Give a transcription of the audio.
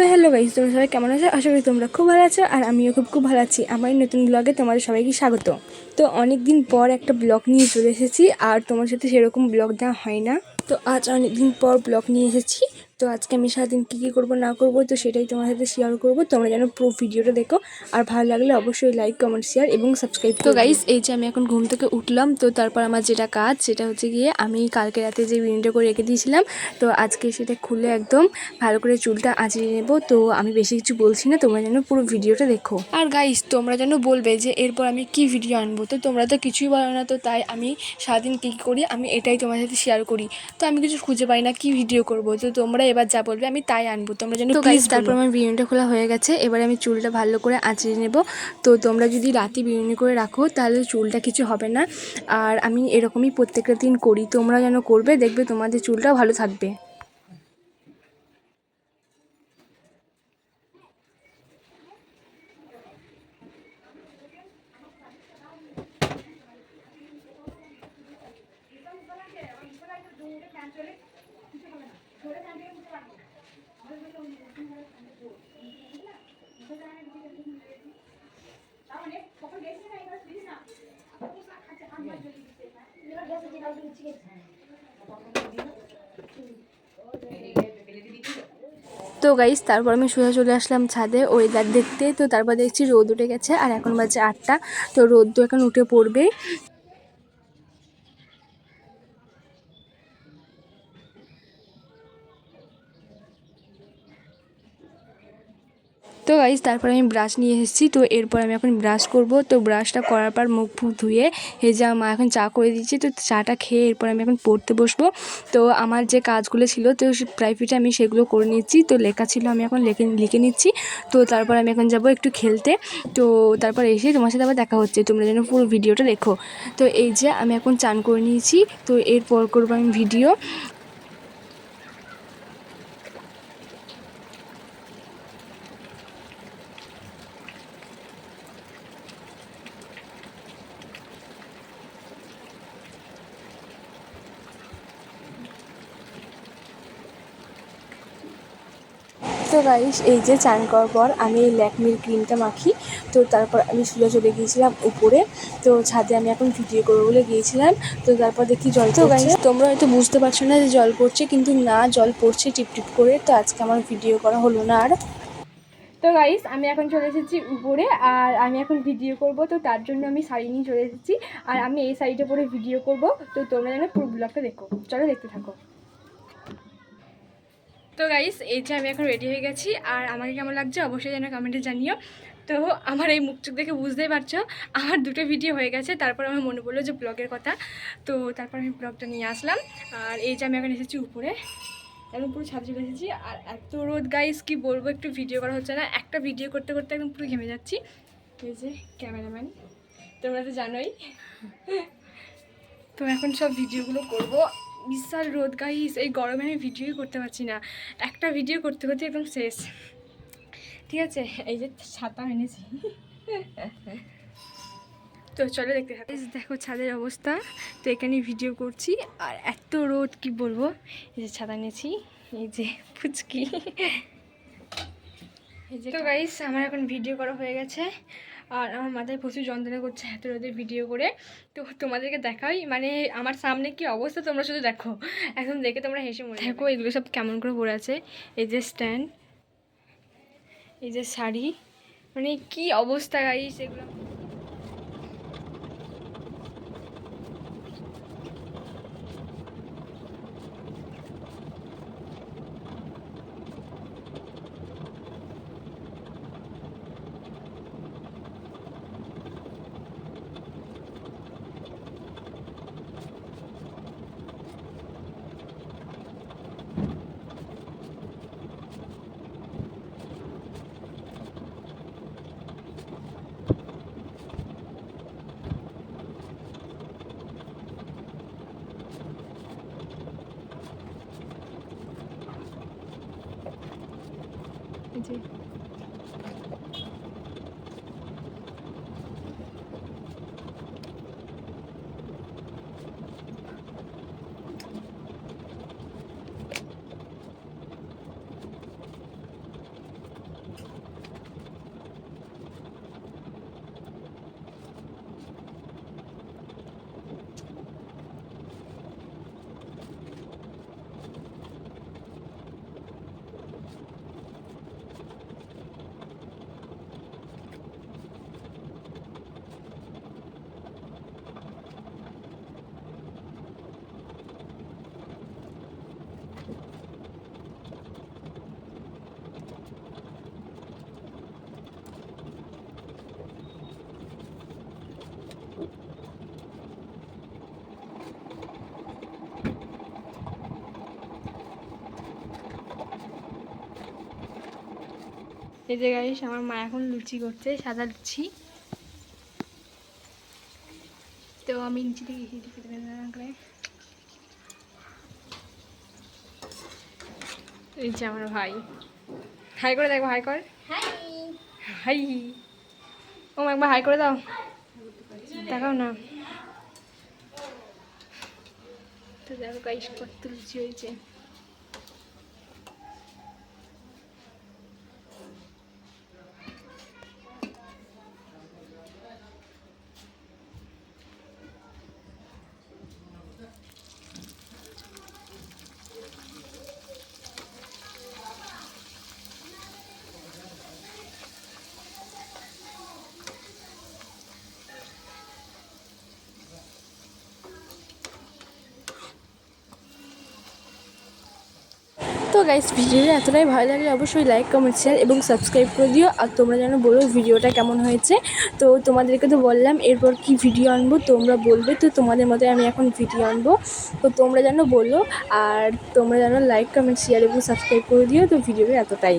তো hello guys তোমরা সবাই কেমন আছো? আশা করি তোমরা খুব ভালো আছো আর আমিও খুব খুব ভালো আছি। আমার নতুন ব্লগে তোমাদের সবাইকে স্বাগত। তো অনেক দিন পর একটা ব্লগ নিয়ে চলে এসেছি আর তোমার সাথে সেরকম ব্লগ দেওয়া হয় না। তো আজ অনেক দিন পর ব্লগ নিয়ে এসেছি। তো আজকে আমি সারাদিন কী কী করব না করব তো সেটাই তোমার সাথে শেয়ার করব। তোমরা যেন পুরো ভিডিওটা দেখো। আর ভালো লাগলে অবশ্যই লাইক কমেন্ট শেয়ার এবং সাবস্ক্রাইব তো গাইস এই যে আমি এখন ঘুম থেকে উঠলাম তো তারপর আমার যেটা কাজ সেটা হচ্ছে গিয়ে আমি কালকে রাতে যে ভিডিওটা করে রেখে দিয়েছিলাম তো আজকে সেটা খুলে একদম ভালো করে চুলটা আঁচড়িয়ে নেব। তো আমি বেশি কিছু বলছি না তোমরা যেন পুরো ভিডিওটা দেখো। আর গাইস তোমরা যেন বলবে যে এরপর আমি কি ভিডিও আনব? তো তোমরা তো কিছুই বলো না তো তাই আমি সারাদিন কী কী করি আমি এটাই তোমার সাথে শেয়ার করি। তো আমি কিছু খুঁজে পাই না কি ভিডিও করব। তো তোমরা এবার যা বলবে আমি তাই আনব। তোমরা যেন তারপর আমার বিরিয়ানিটা খোলা হয়ে গেছে এবার আমি চুলটা ভালো করে আঁচড়ে নেব। তো তোমরা যদি রাতে বিরিয়ানি করে রাখো তাহলে চুলটা কিছু হবে না। আর আমি এরকমই প্রত্যেকটা দিন করি তোমরা যেন করবে দেখবে তোমাদের চুলটাও ভালো থাকবে। তো গাইস তারপর আমি সোজা চলে আসলাম ছাদে ওয়েদার দেখতে। তো তারপর দেখছি রোদ উঠে গেছে, আর এখন বাজে আটটা। তো রোদ তো এখন উঠে পড়বে তো গাইজ তারপর আমি ব্রাশ নিয়ে এসেছি। তো এরপর আমি এখন ব্রাশ করব। তো ব্রাশটা করার পর মুখ ফুক ধুয়ে হেজা মা এখন চা করে দিচ্ছি, তো চাটা খেয়ে এরপর আমি এখন পড়তে বসবো। তো আমার যে কাজগুলো ছিল, তো প্রাইভেটে আমি সেগুলো করে নিচ্ছি। তো লেখা ছিল, আমি এখন লেখে, লিখে নিচ্ছি। তো তারপর আমি এখন যাব একটু খেলতে। তো তারপর এসে তোমার সাথে আবার দেখা হচ্ছে। তোমরা যেন পুরো ভিডিওটা দেখো। তো এই যে আমি এখন চান করে নিয়েছি। তো এরপর করব আমি ভিডিও তো গাইস এই যে চান করার পর আমি এই ল্যাকমির ক্রিমটা মাখি। তো তারপর আমি সোজা চলে গিয়েছিলাম উপরে। তো ছাদে আমি এখন ভিডিও করব বলে গিয়েছিলাম। তো তারপর দেখি জল তো গাইস তোমরা হয়তো বুঝতে পারছ না যে জল পড়ছে কিন্তু না জল পড়ছে টিপ টিপ করে। তো আজকে আমার ভিডিও করা হলো না আর। তো গাইস আমি এখন চলে এসেছি উপরে আর আমি এখন ভিডিও করব। তো তার জন্য আমি শাড়ি নিয়ে চলে এসেছি। আর আমি এই শাড়িটা পরে ভিডিও করব। তো তোমরা যেন পুরো ব্লগটা দেখো। চলো দেখতে থাকো। তো গাইস এই যে আমি এখন রেডি হয়ে গেছি। আর আমাকে কেমন লাগছে অবশ্যই যেন কমেন্টে জানিও। তো আমার এই মুখ চোখ দেখে বুঝতেই পারছ, আমার দুটো ভিডিও হয়ে গেছে। তারপর আমার মনে পড়ল যে ব্লগের কথা। তো তারপর আমি ব্লগটা নিয়ে আসলাম। আর এই যে আমি এখন এসেছি উপরে। একদম পুরো চলে এসেছি। আর এত রোদ গাইস কি বলব, একটু ভিডিও করা হচ্ছে না। একটা ভিডিও করতে করতে একদম পুরো ঘেমে যাচ্ছি। এই যে ক্যামেরাম্যান তোমরা তো জানোই। তো এখন সব ভিডিওগুলো করব। বিশাল রোদ গাইস এই গরমে আমি ভিডিওই করতে পারছি না। একটা ভিডিও করতে করতে একদম শেষ। ঠিক আছে এই যে ছাতা এনেছি। তো চলো দেখতে থাকো। দেখো ছাদের অবস্থা। তো এখানে ভিডিও করছি। আর এত রোদ কি বলব? এই যে ছাতা নিয়েছি এই যে ফুচকি। এই যে তো গাইস আমার এখন ভিডিও করা হয়ে গেছে। আর আমার মাথায় প্রচুর যন্ত্রণা করছে এত রোদের ভিডিও করে। তো তোমাদেরকে দেখাই মানে আমার সামনে কি অবস্থা তোমরা শুধু দেখো। এখন দেখে তোমরা হেসে মনে দেখো এগুলো সব কেমন করে পড়ে আছে। এই যে স্ট্যান্ড এই যে শাড়ি মানে কি অবস্থা গাইস এগুলো? এই যে এই যে গাইস আমার মা এখন লুচি করছে সাদা লুচি। তো আমি নিচে থেকে দেখে দেবেন করে এই যে আমার ভাই। হাই করে দেখো হাই কর। হাই। ও মা একবার হাই করে দাও। দেখাও না। তো দেখো গাইস কত লুচি হয়েছে। গাইস ভিডিওটা এতটাই ভালো লাগলে অবশ্যই লাইক কমেন্ট শেয়ার এবং সাবস্ক্রাইব করে দিও। আর তোমরা যেন বলো ভিডিওটা কেমন হয়েছে। তো তোমাদেরকে তো বললাম, এরপর কি ভিডিও আনব তোমরা বলবে। তো তোমাদের মতো আমি এখন ভিডিও আনব। তো তোমরা যেন বলো, আর তোমরা যেন লাইক কমেন্ট শেয়ার এবং সাবস্ক্রাইব করে দিও। তো ভিডিওটা এতটাই।